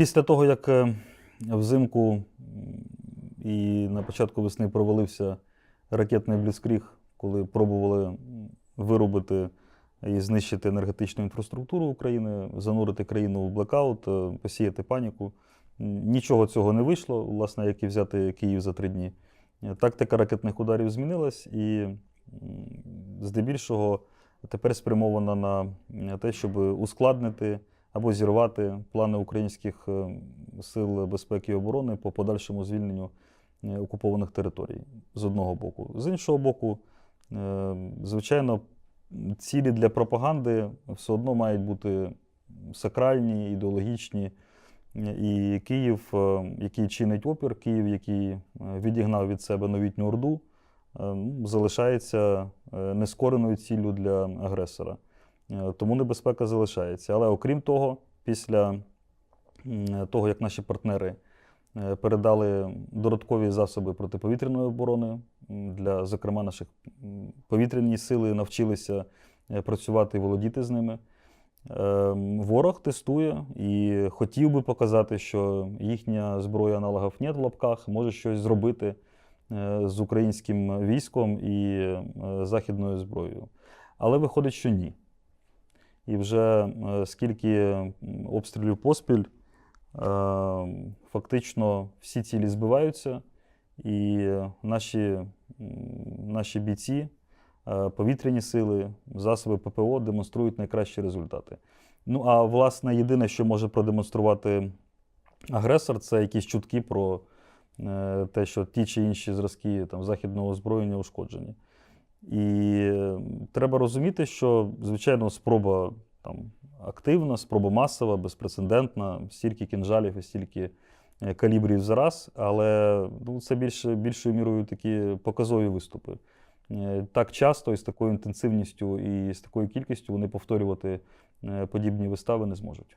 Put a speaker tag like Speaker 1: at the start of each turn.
Speaker 1: Після того, як е, взимку і на початку весни провалився ракетний бліцкріг, коли пробували виробити і знищити енергетичну інфраструктуру України, занурити країну в блекаут, е, посіяти паніку. Нічого цього не вийшло, власне, як і взяти Київ за три дні. Тактика ракетних ударів змінилась, і здебільшого тепер спрямована на те, щоб ускладнити або зірвати плани українських е, сил безпеки і оборони по подальшому звільненню е, окупованих територій з одного боку. З іншого боку, е, звичайно, цілі для пропаганди все одно мають бути сакральні, ідеологічні. І Київ, який чинить опір, Київ, який відігнав від себе новітню Орду, залишається нескореною ціллю для агресора. Е, Тому небезпека залишається. Але окрім того, після того, як наші партнери е, передали додаткові засоби протиповітряної оборони для, зокрема, наших повітряні сили навчилися е, працювати і володіти з ними. Е, Ворог тестує і хотів би показати, що їхня зброя аналогів нет в лапках може щось зробити е, з українським військом і е, західною зброєю. Але виходить, що ні. І вже е, скільки обстрілів поспіль, е, фактично всі цілі збиваються, і наші, наші бійці, е, повітряні сили, засоби ППО демонструють найкращі результати. Ну а власне, єдине, що може продемонструвати агресор, це якісь чутки про е, те, що ті чи інші зразки там, західного озброєння ушкоджені. І е, треба розуміти, що, звичайно, спроба там, активна, спроба масова, безпрецедентна, стільки кінжалів і стільки е, калібрів зараз, але ну, це більше, більшою мірою такі показові виступи. Е, Так часто і з такою інтенсивністю і з такою кількістю вони повторювати е, подібні вистави не зможуть.